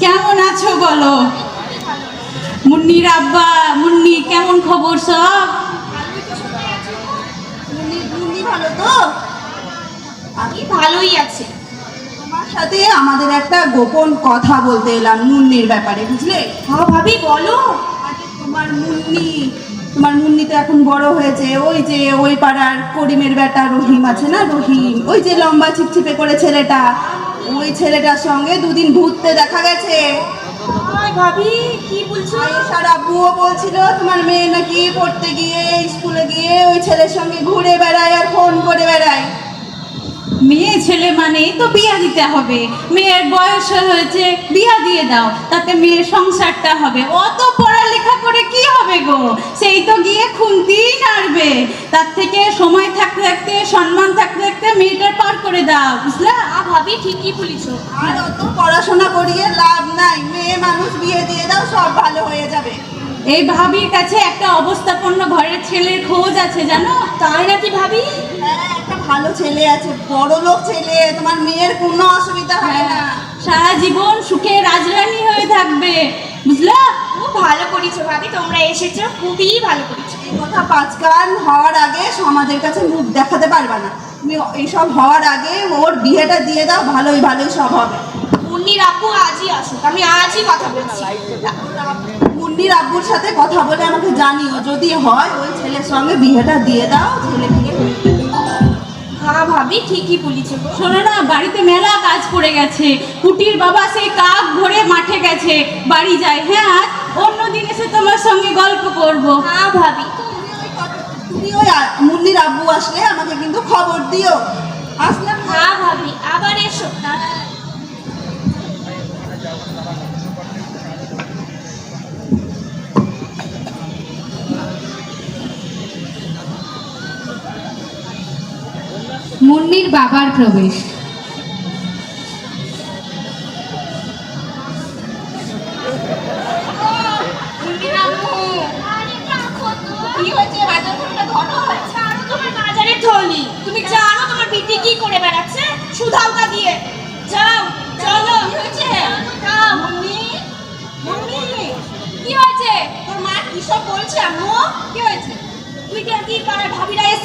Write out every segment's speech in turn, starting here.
কেমন আছো বলো? মুন্নির আব্বা মুন্নি কেমন খবর সব? মুন্নি মুন্নি ভালো তো? আমি ভালোই আছে। তোমার সাথে আমাদের একটা গোপন কথা বলতে এলাম মুন্নির ব্যাপারে বুঝলে? হ্যাঁ ভাবি বলো। তোমার মুন্নি তোমার মুন্নি তো এখন বড় হয়েছে ওই যে ওই পাড়ার করিমের বেটা রহিম আছে না রহিম? ওই যে লম্বা চিপচিপে করে ছেলেটা ওই ছেলেটার সঙ্গে দুদিন ঘুরতে দেখা গেছে। ভাবি কি বলছো? সারা আব্বুও বলছিল তোমার মেয়ে নাকি পড়তে গিয়ে স্কুলে গিয়ে ওই ছেলের সঙ্গে ঘুরে বেড়ায় আর ফোন করে বেড়ায়। মেয়ে ছেলে মানেই তো বিয়া দিতে হবে। মেয়ের বয়স হয়েছে বিয়া দিয়ে দাও তাতে মেয়ের সংসারটা হবে। অত পড়ালেখা করে কি হবে গো? সেই তো গিয়ে খুনতেই নাড়বে। তার থেকে সময় থাকতে থাকতে সম্মান থাকতে থাকতে মেয়েটার পার করে দাও বুঝলা? ভাবি ঠিকই বলেছ। আর অত পড়াশোনা করিয়ে লাভ নাই। মেয়ে মানুষ বিয়ে দিয়ে দাও সব ভালো হয়ে যাবে। এই ভাবির কাছে একটা অবস্থাপন্ন ঘরের ছেলের খোঁজ আছে জানো? তাই নাকি ভাবি? হ্যাঁ ভালো ছেলে আছে বড় লোক ছেলে তোমার মেয়ের কোনো অসুবিধা হবে না। সারা জীবন সুখে রাজরানী হয়ে থাকবে বুঝলা? খুব ভালো করেছ ভাবি তোমরা এসেছ খুবই ভালো করেছ। এই কথা পাঁচকান হওয়ার আগে সমাজের কাছে মুখ দেখাতে পারবে না। তুমি এইসব হওয়ার আগে ওর বিয়েটা দিয়ে দাও ভালোই ভালোই সব হবে। মুন্নির আব্বু আজই আসুক আমি আজই কথা বলছি। মুন্নির আব্বুর সাথে কথা বলে আমাকে জানিও যদি হয় ওই ছেলের সঙ্গে বিয়েটা দিয়ে দাও ছেলে হ্যাঁ ভাবি ঠিকই বলেছ শোনো না বাড়িতে মেলা কাজ পড়ে গেছে। কুটির বাবা সেই কাক ভরে মাঠে গেছে বাড়ি যায়। হ্যাঁ আজ অন্য দিন এসে তোমার সঙ্গে গল্প করব। হ্যাঁ ভাবি। তুমি ওই মুন্নির আব্বু আসলে আমাকে কিন্তু খবর দিও। আসলাম। হ্যাঁ ভাবি। আবার এসো। মুন্নির বাবার প্রবেশ।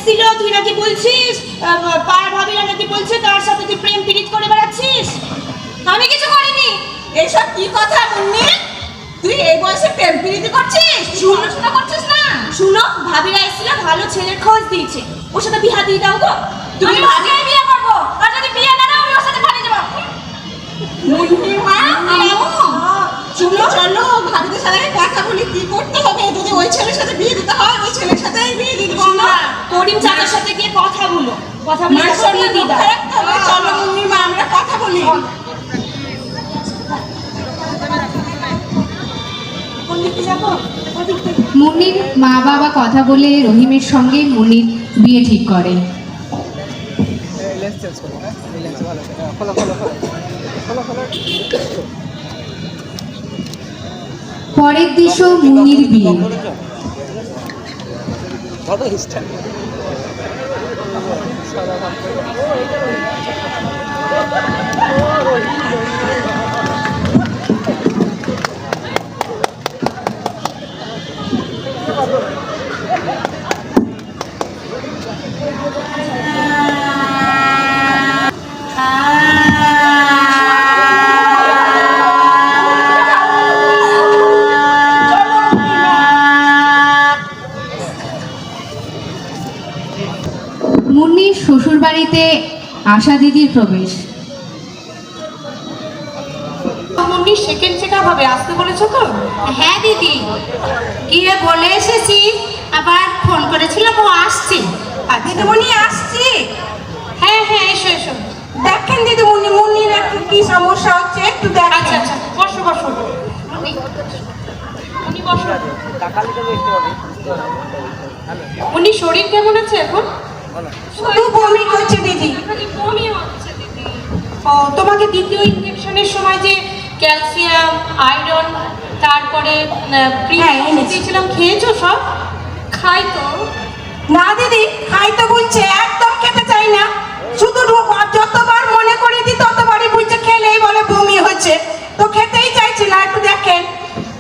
এসেছিল তুই নাকি বলছিস পাড়ার ভাবিরা নাকি বলছে তার সাথে তুই প্রেম পীড়িত করে বেড়াচ্ছিস? আমি কিছু করিনি। এইসব কি কথা মুন্নি? তুই এই বয়সে প্রেম প্রীতি করছিস? পড়াশোনা করছিস না? শুনো ভাবিরা এসেছিল ভালো ছেলের খোঁজ দিয়েছে। ওর সাথে বিয়া দিয়ে দাও গো। তুমি আমি বিয়ে করব। আর যদি বিয়ে না দাও আমি ওর সাথে পালিয়ে যাব। মুন্নি মা চলো চলো ভাবিদের সাথে কথা বলি। কি করতে হবে? যদি ওই ছেলের সাথে বিয়ে দিতে হয় ওই ছেলের সাথেই বিয়ে করিম চাচার সাথে গিয়ে কথা বলো। কথা বলে বিয়ে রাখতে হবে চলো মা আমরা কথা বলি। কোন দিকে যাব? ওদিক থেকে মুন্নির মা বাবা কথা বলে রহিমের সঙ্গে মুন্নির বিয়ে ঠিক করে। লেন্স চেঞ্জ করো হ্যাঁ এই লেন্স ভালো হ্যাঁ, খোলো খোলো খোলো খোলো খোলো পরের দৃশ্য মুন্নির বিয়ে ধরো আশা দিদির প্রবেশ। সেকেন্ড হবে আসতে বলেছ তো? হ্যাঁ দিদি। গিয়ে বলে এসেছি। আবার ফোন করেছিলাম ও আসছে। দিদিমণি আসছি? হ্যাঁ হ্যাঁ এসো এসো। দেখেন দিদিমণি মুন্নির একটু কি সমস্যা হচ্ছে একটু আচ্ছা আচ্ছা বসো বসো। উনি বসো। উনি শরীর কেমন আছে এখন? শুধু বমি করছে দিদি। বমি হচ্ছে দিদি ও তোমাকে দ্বিতীয় ইনজেকশনের সময় যে ক্যালসিয়াম আয়রন তারপরে প্রিন্ট দিয়েছিলাম খেয়েছো সব? খাই তো। না দিদি খাই তো বলছে একদম খেতে চাই না। শুধু যতবার মনে করে দিই ততবারই বলছে খেলে বলেছে তো খেতেই চাইছে না একটু দেখেন।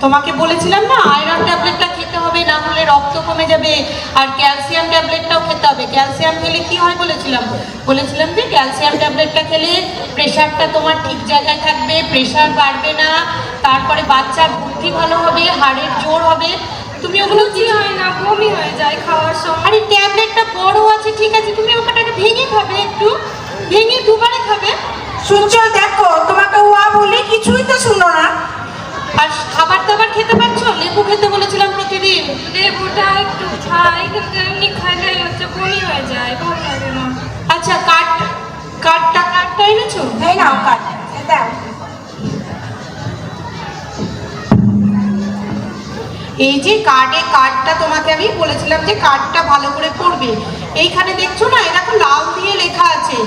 তোমাকে বলেছিলাম না আয়রন ট্যাবলেটটা খেতে হবে না হলে রক্ত আর ক্যালসিয়াম ট্যাবলেটটাও খেতে হবে। ক্যালসিয়াম খেলে কি হয় বলেছিলাম? বলেছিলাম যে ক্যালসিয়াম ট্যাবলেটটা খেলে প্রেশারটা তোমার ঠিক জায়গায় থাকবে প্রেশার বাড়বে না তারপরে বাচ্চার বুদ্ধি ভালো হবে হাড়ের জোর হবে। তুমি ওগুলো কি হয় না বমি হয়ে যায় খাওয়ার সময়। আরে ট্যাবলেটটা বড় আছে ঠিক আছে তুমি ওটাকে ভেঙে খাবে একটু ভেঙে দুবারে খাবে। শুনছো দেখো তোমাকে ওয়া বলি কিছুই তো শুনো না। আর খাবার দাবার খেতে পারছ? লেবু খেতে বলেছিলাম প্রতিদিন। লেবুটা একটু খাই কিন্তু এমনি খাইলে হচ্ছে বমি হয়ে যায় ভালো লাগে না। আচ্ছা কার্ড কার্ডটা কার্ডটা এনেছো? এই না কাট দাও। এই যে কার্ডে কার্ডটা তোমাকে আমি বলেছিলাম যে কার্ডটা ভালো করে পড়বে এইখানে দেখছ না এরকম লাল দিয়ে লেখা আছে।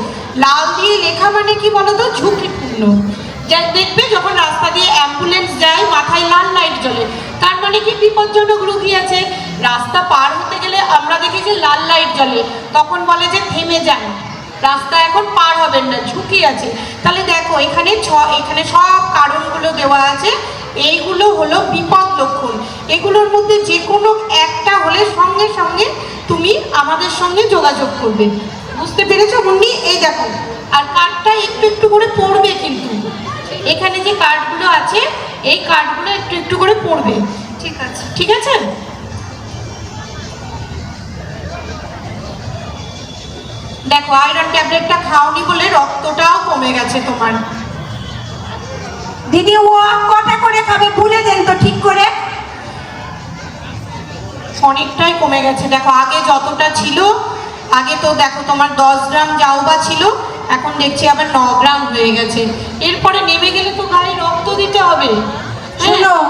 লাল দিয়ে লেখা মানে কি বলতো? ঝুঁকিপূর্ণ। দেখবে যখন রাস্তা দিয়ে অ্যাম্বুলেন্স যায়, মাথায় লাল লাইট জ্বলে। তার মানে কি বিপজ্জনক রুগী আছে? রাস্তা পার হতে গেলে আমরা দেখি যে লাল লাইট জ্বলে। তখন বলে যে থেমে যান। রাস্তা এখন পার হবেন না, ঝুঁকি আছে। তাহলে দেখো, এখানে ছ, এখানে সব কারণগুলো দেওয়া আছে। এইগুলো হলো বিপদ লক্ষণ। এগুলোর মধ্যে যে কোনো একটা হলে সঙ্গে সঙ্গে তুমি আমাদের সঙ্গে যোগাযোগ করবে। বুঝতে পেরেছ মুন্নি? এই দেখো। আর কার্ডটা একটু একটু করে পড়বে কিন্তু। এখানে যে কার্ডগুলো আছে এই কার্ডগুলো একটু একটু করে পড়বে। ঠিক আছে। ঠিক আছে? দেখো আয়রন ট্যাবলেটটা খাওনি বলে রক্তটাও কমে গেছে তোমার। দিদি ও কটা করে খাবে ভুলে দেন তো ঠিক করে। অনেকটাই কমে গেছে। দেখো আগে যতটা ছিল আগে তো দেখো তোমার দশ গ্রাম জাউবা ছিল এখন দেখছি আবার ন গ্রাম হয়ে গেছে। এরপরে নেমে গেলে তো গায়ে রক্ত দিতে হবে।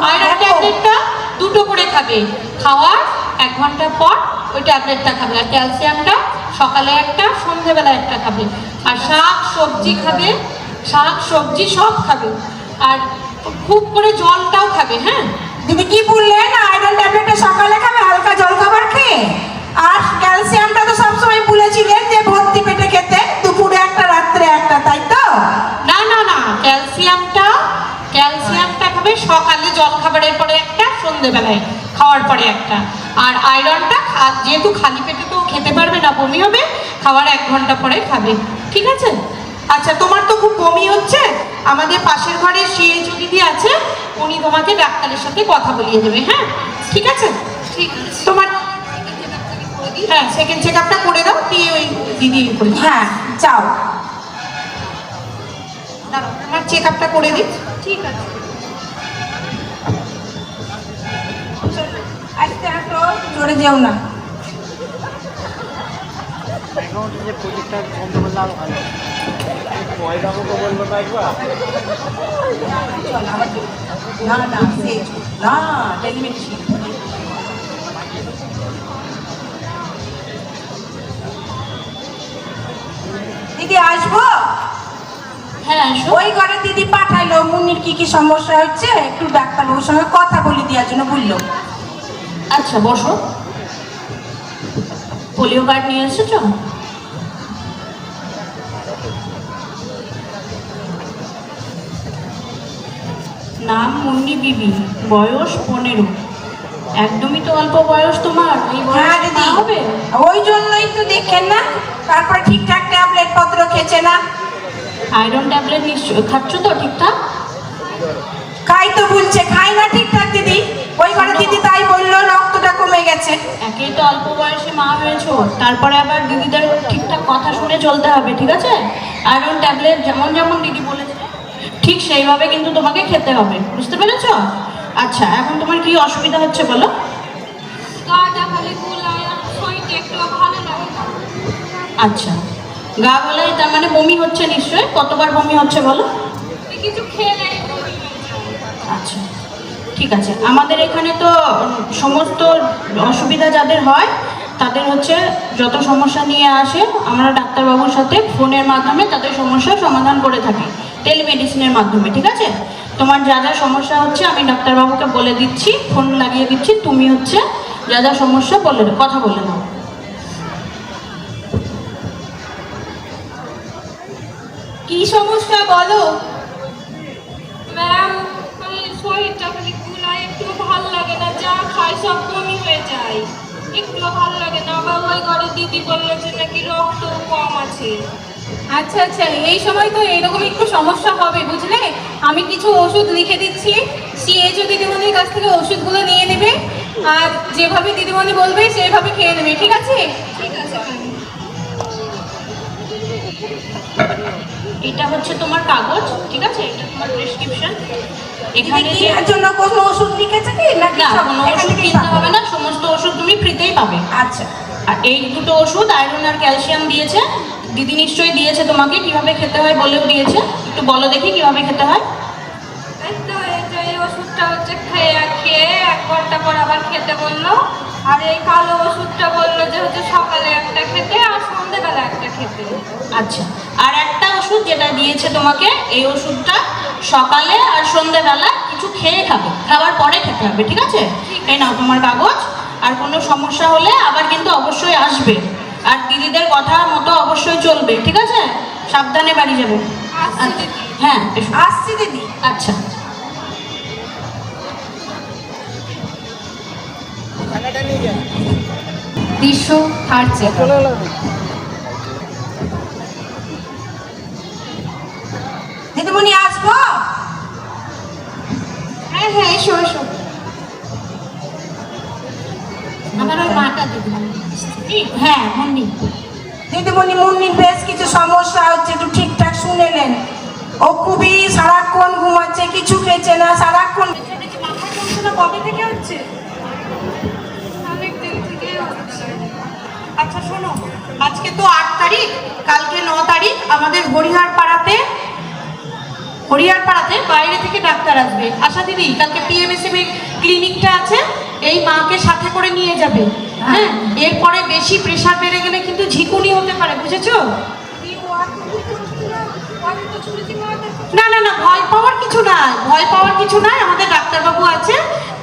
আয়রন ট্যাবলেটটা দুটো করে খাবে। খাওয়ার এক ঘণ্টা পর ওই ট্যাবলেটটা খাবে। আর ক্যালসিয়ামটা সকালে একটা সন্ধেবেলা একটা খাবে। আর শাক সবজি খাবে। শাক সবজি সব খাবে। আর খুব করে জলটাও খাবে হ্যাঁ? দিদি কি বললেন আয়রন ট্যাবলেটটা সকালে খাবে হালকা জল খাবার খেয়ে? আর ক্যালসিয়ামটা তো সবসময় বলেছিলেন যে ভর্তি পেটে খেতে দুপুরে একটা রাত্রে একটা তাই তো না না না ক্যালসিয়ামটা ক্যালসিয়ামটা সকালে জল খাবারের পরে একটা সন্ধেবেলায় খাওয়ার পরে একটা। আর আয়রনটা যেহেতু খালি পেটে তো খেতে পারবে না বমি হবে খাওয়ার এক ঘণ্টা পরে খাবে। ঠিক আছে? আচ্ছা তোমার তো খুব বমি হচ্ছে। আমাদের পাশের ঘরে সিএইচও দিদি আছে উনি তোমাকে ডাক্তারের সাথে কথা বলিয়ে দেবে হ্যাঁ? ঠিক আছে? ঠিক আছে। তোমার হ্যাঁ সেকেন্ড চেক আপটা করে দাও দিয়ে ওই দিদি করে হ্যাঁ যাও। দাঁড়াও, আমার চেক আপটা করে দিই। ঠিক আছে। আস্তে হাঁটো জোরে যেও না। অ্যাকাউন্টে যে প্রজেক্টটা বন্ধ করলে আরও ভালো বলল না একবার। না না না টেলিমেডিসিন দিদি আসব? হ্যাঁ ওই ঘরে দিদি পাঠাইলো মুনির কি কি সমস্যা হচ্ছে? একটু ডাক্তারবাবুর সঙ্গে কথা বলে দেওয়ার জন্য বলল। আচ্ছা বসো। পোলিও কার্ড নিয়ে এসেছ? নাম মুন্নি বিবি বয়স পনেরো। একদমই তো অল্প বয়স তোমার এই হ্যাঁ বয়স হবে। ওই জন্যই তো দেখেন না তারপর ঠিকঠাক ট্যাবলেট পত্র খেছে না। আয়রন ট্যাবলেট নিশ্চয় খাচ্ছ তো ঠিকঠাক? খাই তো বলছে খাই না ঠিকঠাক দিদি। ওই ঘরে দিদি তাই বলল গেছে একেই তো অল্প বয়সে মা হয়েছো তারপরে আবার দিদিদের ঠিকঠাক কথা শুনে চলতে হবে ঠিক আছে? আয়রন ট্যাবলেট যেমন যেমন দিদি বলেছে ঠিক সেইভাবে কিন্তু তোমাকে খেতে হবে বুঝতে পেরেছ? আচ্ছা এখন তোমার কি অসুবিধা হচ্ছে বলো? আচ্ছা গা গলায় তার মানে বমি হচ্ছে নিশ্চয়ই? কতবার বমি হচ্ছে বলো? কিছু যায়। আচ্ছা। ঠিক আছে। আমাদের এখানে তো সমস্ত অসুবিধা যাদের হয়, তাদের হচ্ছে যত সমস্যা নিয়ে আসে, আমরা ডাক্তারবাবুর সাথে ফোনের মাধ্যমে তাদের সমস্যার সমাধান করে থাকি, টেলিমেডিসিনের মাধ্যমে, ঠিক আছে? তোমার যা যা সমস্যা হচ্ছে আমি ডাক্তারবাবুকে বলে দিচ্ছি, ফোন লাগিয়ে দিচ্ছি, তুমি হচ্ছে যা যা সমস্যা বলে কথা বলে দাও। কি সমস্যা বলো? সপ্তমী হয়ে যায়। একটু ভালো লাগে না। বাবু ওই ঘরে দিদি বলল যে নাকি রক্ত কম আছে। আচ্ছা আচ্ছা এই সময় তো এরকম একটু সমস্যা হবে বুঝলে? আমি কিছু ওষুধ লিখে দিচ্ছি। সিএ যদি দিদিমণির কাছ থেকে ওষুধগুলো নিয়ে নেবে আর যেভাবে দিদিমণি বলবে সেভাবে খেয়ে নেবে ঠিক আছে ঠিক আছে। এটা হচ্ছে তোমার কাগজ ঠিক আছে? এটা তোমার প্রেসক্রিপশন এখানে দিদি কি এর জন্য কোনো ওষুধ লিখেছে কি? না কোনো ওষুধ কিনতে হবে না সমস্ত ওষুধ তুমি ফ্রিতেই পাবে। আচ্ছা। আর এই দুটো ওষুধ আয়রন আর ক্যালসিয়াম দিয়েছে। দিদি নিশ্চয়ই দিয়েছে তোমাকে কীভাবে খেতে হয় বলেও দিয়েছে। একটু বলো দেখি কীভাবে খেতে হয়। তো এই এই ওষুধটা হচ্ছে খেয়ে খেয়ে এক ঘণ্টা পর আবার খেতে বলল। আর এই কালো ওষুধটা বলল যে হচ্ছে সকালে একটা খেতে আর সন্ধেবেলা একটা খেতে। আচ্ছা আর একটা ওষুধ যেটা দিয়েছে তোমাকে এই ওষুধটা সকালে আর সন্ধেবেলা কিছু খেয়ে খাবে। খাবার পরে খেতে হবে ঠিক আছে? এই নাও তোমার কাগজ আর কোনো সমস্যা হলে আবার কিন্তু অবশ্যই আসবে। আর দিদিদের কথা মতো অবশ্যই চলবে ঠিক আছে? সাবধানে বাড়ি যাবে। আচ্ছা। হ্যাঁ। আসছি দিদি। আচ্ছা। দৃশ্য থার্ড চেক দিদিমণি আসব? হ্যাঁ হ্যাঁ এসো এসো। আমার ওই মাটা হ্যাঁ মন্নি। দিদিমণি মুন্নির বেশ কিছু সমস্যা হচ্ছে একটু ঠিকঠাক শুনে নেন। ও খুবই সারাক্ষণ ঘুমাচ্ছে কিছু খেছে না সারাক্ষণ কবে থেকে হচ্ছে? থেকে হচ্ছে। আচ্ছা শোনো আজকে তো আট তারিখ কালকে ন তারিখ আমাদের হরিহার পাড়াতে হরিহার পাড়াতে বাইরে থেকে ডাক্তার আসবে। আশা দিদি কালকে পিএমএসএম ক্লিনিকটা আছে এই মাকে সাথে করে নিয়ে যাবে। হ্যাঁ। এরপরে বেশি প্রেশার বেড়ে গেলে কিন্তু ঝিকুনি হতে পারে বুঝেছ? না না না ভয় পাওয়ার কিছু নাই ভয় পাওয়ার কিছু নাই আমাদের ডাক্তারবাবু আছে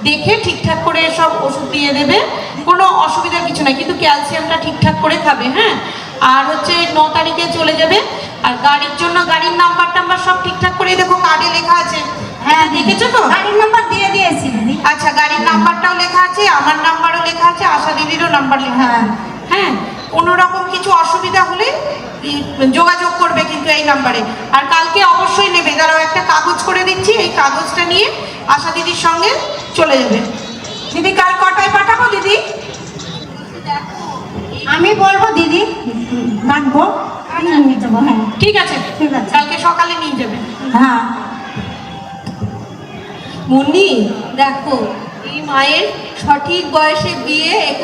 দেখে ঠিকঠাক করে সব ওষুধ দিয়ে দেবে কোনো অসুবিধার কিছু নাই কিন্তু ক্যালসিয়ামটা ঠিকঠাক করে খাবে হ্যাঁ। আর হচ্ছে ন তারিখে চলে যাবে আর গাড়ির জন্য গাড়ির নাম্বার টাম্বার সব ঠিকঠাক করে দেখো কার্ডে লেখা আছে। হ্যাঁ দেখেছ তো? গাড়ির নাম্বার দিয়ে দিয়েছি দিদি আচ্ছা গাড়ির নাম্বারটাও লেখা আছে আমার নাম্বারও লেখা আছে আশা দিদিরও নাম্বার লেখা আছে। হ্যাঁ। কোনো রকম কিছু অসুবিধা হলে যোগাযোগ করবে কিন্তু এই নাম্বারে আর কালকে অবশ্যই নেবে। দাঁড়াও একটা কাগজ করে দিচ্ছি এই কাগজটা নিয়ে আশা দিদির সঙ্গে চলে যাবে। দিদি কাল কটায় পাঠাবো দিদি? আমি বলব দিদি রাখব আমি নিয়ে যাব হ্যাঁ ঠিক আছে। ঠিক আছে। কালকে সকালে নিয়ে যাবে। হ্যাঁ। মুন্নি দেখো এই মায়ের সঠিক বয়সে বিয়ে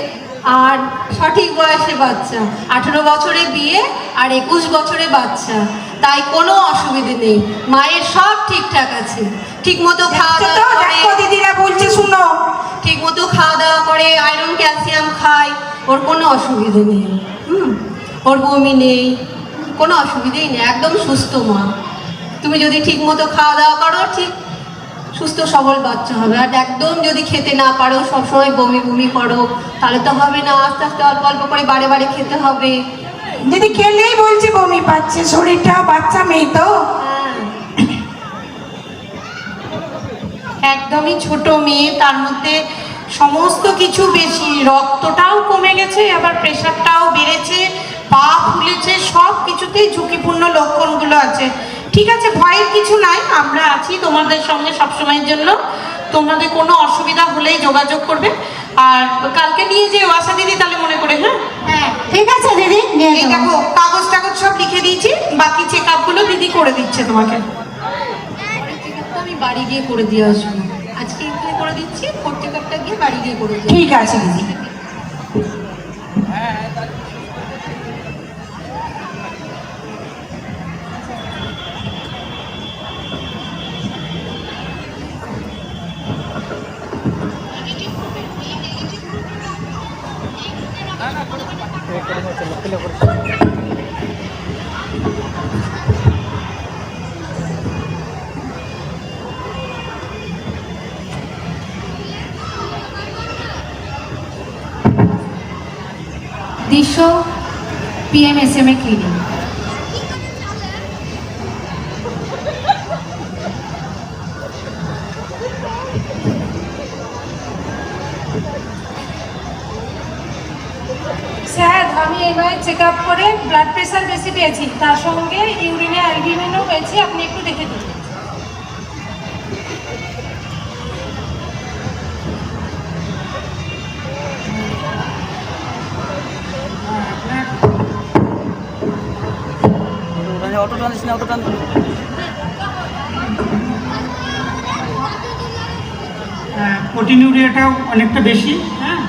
আর সঠিক বয়সে বাচ্চা। আঠেরো বছরে বিয়ে আর একুশ বছরে বাচ্চা। তাই কোনো অসুবিধে নেই। মায়ের সব ঠিকঠাক আছে। ঠিক মতো খাওয়া দাওয়া করে দিদিরা বলছে শুনো। ঠিক মতো খাওয়া দাওয়া করে আয়রন ক্যালসিয়াম খায়। ওর কোনো অসুবিধে নেই। হুম। ওর বমি নেই। কোনো অসুবিধেই নেই একদম সুস্থ মা। তুমি যদি ঠিক মতো খাওয়া দাওয়া করো ঠিক সুস্থ সবল বাচ্চা হবে। আর একদম যদি খেতে না পারো সবসময় বমি বমি করো তাহলে তো হবে না। আস্তে আস্তে অল্প অল্প করে বারে বারে খেতে হবে। দিদি খেলেই বলছে বমি পাচ্ছে শরীরটা বাচ্চা মেয়ে তো। হ্যাঁ। একদমই ছোট মেয়ে তার মধ্যে সমস্ত কিছু বেশি রক্তটাও কমে গেছে আবার প্রেশারটাও বেড়েছে। পা ফুলেছে সব কিছুতেই ঝুঁকিপূর্ণ লক্ষণগুলো আছে। ঠিক আছে ভয়ের কিছু নাই আমরা আছি তোমাদের সঙ্গে সবসময়ের জন্য। তোমাদের কোনো অসুবিধা হলেই যোগাযোগ করবে। আর কালকে নিয়ে যে আশা দিদি তাহলে মনে করে হ্যাঁ? হ্যাঁ ঠিক আছে দিদি এই দেখো কাগজ টাগজ সব লিখে দিয়েছি বাকি চেক আপগুলো দিদি করে দিচ্ছে তোমাকে। আমি বাড়ি গিয়ে করে দিয়ে আসব। আজকে এখানে করে দিচ্ছি ফোর চেকআপটা গিয়ে বাড়ি গিয়ে করে ঠিক আছে দিদি। পিএমএসএম এ ক্লিনিক এবার চেক আপ করে ব্লাড প্রেশার বেশি পেয়েছি। তার সঙ্গে ইউরিনে অ্যালবিউমিনও পেয়েছি, আপনি একটু দেখে দিন। অটো টানিস না অটো টান প্রোটিনিউরিয়াটাও অনেকটা বেশি হ্যাঁ।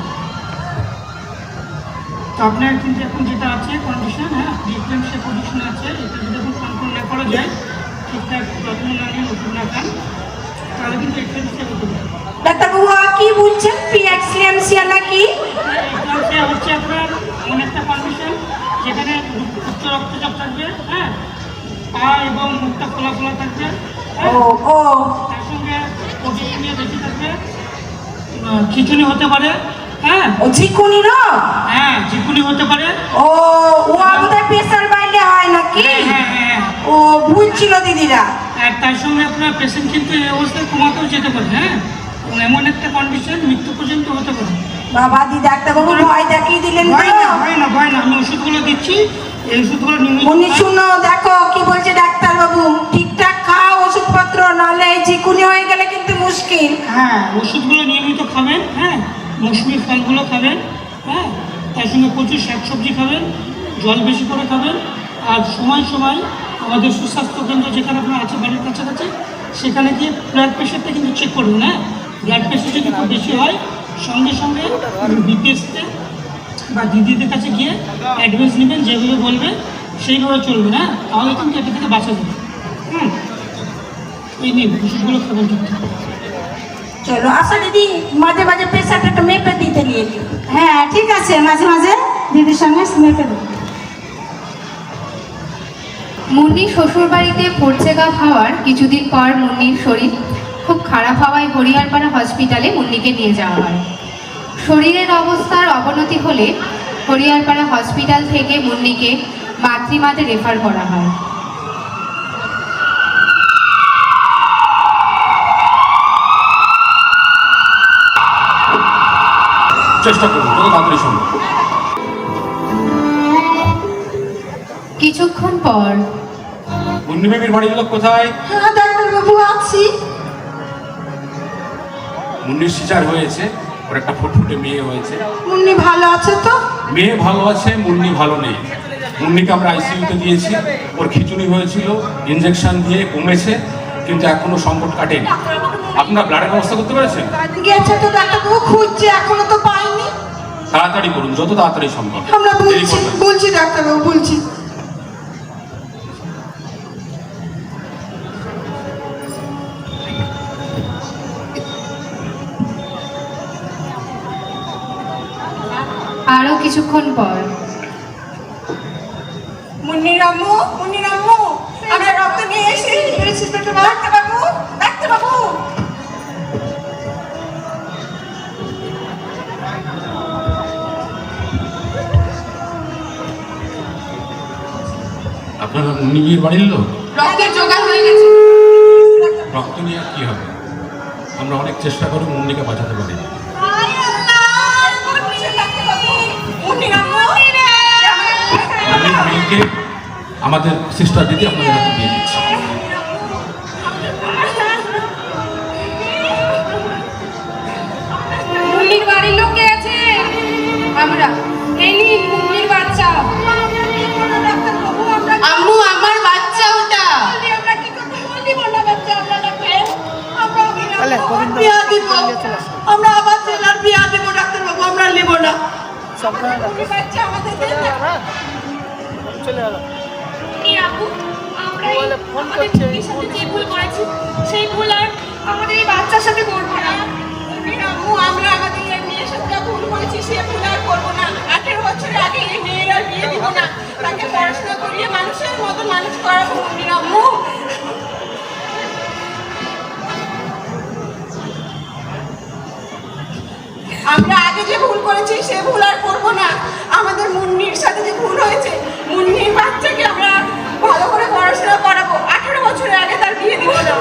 তো আপনার কিন্তু এখন যেটা আছে কন্ডিশন হ্যাঁ ডিফারেন্সিয়াল পজিশন আছে এটা যদি এখন কন্ট্রোল না করা যায় ঠিকঠাক যত্ন না নিয়ে ওষুধ না খান তাহলে কিন্তু এক্সপেন্সিভ হতে পারে। ডাক্তারবাবু কি বলছেন? পিএক্সিএমসিয়া নাকি? এক্সপেন্সিভ হচ্ছে আপনার এমন একটা কন্ডিশন যেখানে উচ্চ রক্তচাপ থাকবে হ্যাঁ। পা এবং মুখটা খোলা খোলা হ্যাঁ? ও ও। তার সঙ্গে প্রোটিনিউরিয়া বেশি থাকবে। আহ, খিচুনি হতে পারে। হ্যাঁ। ও ঝিকুনি রোগ হ্যাঁ ঝিকুনি হতে পারে। ও ও আমাদের প্রেসার বাইলে হয় নাকি? হ্যাঁ হ্যাঁ ও ভুলছিল দিদিরা। আর তার সঙ্গে আপনার পেশেন্ট কিন্তু এই অবস্থায় কমাতেও যেতে পারে হ্যাঁ? এমন একটা কন্ডিশন মৃত্যু পর্যন্ত হতে পারে। বাবা দি ডাক্তারবাবু ভয় দেখিয়ে দিলেন ভয় না ভয় না ভয় না। আমি ওষুধগুলো দিচ্ছি। এই ওষুধগুলো উনি শুনো দেখো কি বলছে ডাক্তারবাবু? ঠিকঠাক খাও ওষুধপত্র নাহলে এই ঝিকুনি হয়ে গেলে কিন্তু মুশকিল। হ্যাঁ ওষুধগুলো নিয়মিত খাবেন হ্যাঁ? মৌসুমি ফলগুলো খাবেন হ্যাঁ? তার সঙ্গে প্রচুর শাকসবজি খাবেন জল বেশি করে খাবেন আর সময় সময় আমাদের সুস্বাস্থ্য কেন্দ্র যেখানে আপনার আছে বাড়ির কাছাকাছি সেখানে গিয়ে ব্লাড প্রেশারটা কিন্তু চেক করবেন হ্যাঁ? ব্লাড প্রেশার যদি খুব বেশি হয় সঙ্গে সঙ্গে বিপিএসতে বা দিদিদের কাছে গিয়ে অ্যাডভান্স নেবেন যেভাবে বলবে সেইভাবে চলবে না? তাহলে কিন্তু এটা থেকে বাঁচা যাবে। হুম। এই নিন ওষুধগুলো খাবেন ঠিকঠাক চলো আসো দিদি মাঝে মাঝে প্রেসারটা একটু মেপে দিতে নিয়ে হ্যাঁ ঠিক আছে মাঝে মাঝে দিদির সঙ্গে মেপে দেবো। মুন্নি শ্বশুর বাড়িতে পড়ছেগা খাওয়ার কিছুদিন পর মুন্নির শরীর খুব খারাপ হওয়ায় হরিয়ারপাড়া হসপিটালে মুন্নিকে নিয়ে যাওয়া হয়। শরীরের অবস্থার অবনতি হলে হরিয়ারপাড়া হসপিটাল থেকে মুন্নিকে মাতৃমাতে রেফার করা হয়। চেষ্টা করুন যত তাড়াতাড়ি সম্ভব কিছুক্ষণ পর মুন্নি বেবির বাড়ির লোক কোথায়? হ্যাঁ ডাক্তারবাবু আছি। মুন্নির সিজার হয়েছে। ওর একটা ফুটফুটে মেয়ে হয়েছে। মুন্নি ভালো আছে তো? মেয়ে ভালো আছে মুন্নি ভালো নেই। মুন্নিকে আমরা আইসিইউতে দিয়েছি। ওর খিচুড়ি হয়েছিল ইঞ্জেকশন দিয়ে কমেছে কিন্তু এখনও সংকট কাটেনি। আপনারা ব্লাডের ব্যবস্থা করতে পেরেছেন? গেছে তো ডাক্তারবাবু খুঁজছে এখনও তো পাইনি। তাড়াতাড়ি করুন যত তাড়াতাড়ি সম্ভব। আমরা বলছি বলছি ডাক্তারবাবু বলছি। কিছুক্ষণ পর। মুন্নির আম্মু মুন্নির আম্মু আমরা রক্ত নিয়ে ডাক্তারবাবু ডাক্তারবাবু। আপনারা বাড়ির লোক? রক্তের জোগাড় হয়ে গেছে। রক্ত নিয়ে কি হবে? আমরা অনেক চেষ্টা করে মুন্নিকে বাঁচাতে পারি। মেয়েকে আমাদের সিস্টার দিদি আপনাদের হাতে দিয়ে দিচ্ছি। আমরা। এই নিন বাচ্চা। আম্মু আমার বাচ্চা ওটা। দিব। আমরা আবার জেলার বিয়া দিব ডাক্তারবাবু আমরা নেব না। বাচ্চা চলে বলে ফোন করছে, যে ভুল করেছি সেই ভুল আর আমাদের এই বাচ্চার সাথে করব না। আমরা আমাদের এই মেয়ের সাথে যা ভুল করেছি সে ভুল আর করব না। আঠেরো বছরের আগে এই মেয়ের আর বিয়ে দিব না। তাকে পড়াশোনা করিয়ে মানুষের মতো মানুষ করাবো আমরা আগে যে ভুল করেছি সে ভুল আর করব না। আমাদের মুন্নির সাথে যে ভুল হয়েছে মুন্নির বাচ্চাকে আমরা ভালো করে পড়াশোনা করাবো। আঠারো বছরের আগে তার বিয়ে দিব না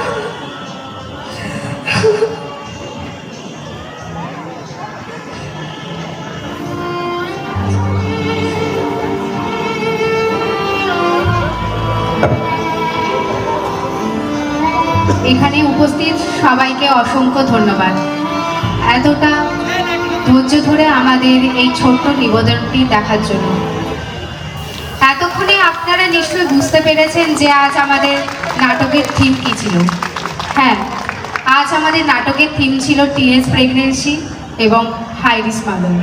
এখানে উপস্থিত সবাইকে অসংখ্য ধন্যবাদ। এতটা ধৈর্য ধরে আমাদের এই ছোট্ট নিবেদনটি দেখার জন্য। আপনারা নিশ্চয়ই বুঝতে পেরেছেন যে আজ আমাদের নাটকের থিম কী ছিল। হ্যাঁ আজ আমাদের নাটকের থিম ছিল টিনেজ প্রেগনেন্সি এবং হাইরিস মাদার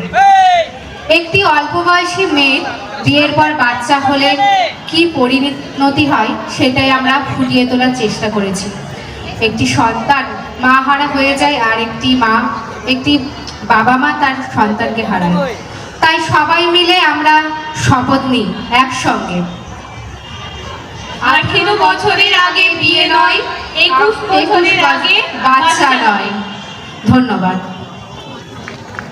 একটি অল্প বয়সী মেয়ের বিয়ের পর বাচ্চা হলে কি পরিণতি হয় সেটাই আমরা ফুটিয়ে তোলার চেষ্টা করেছি। একটি সন্তান মা হারা হয়ে যায় আর একটি মা, একটি বাবা মা তার সন্তানকে হারায়। তাই সবাই মিলে আমরা শপথ নিই একসঙ্গে। আঠেরো বছরের আগে বিয়ে নয় একুশ বছরের আগে বাচ্চা নয়। ধন্যবাদ।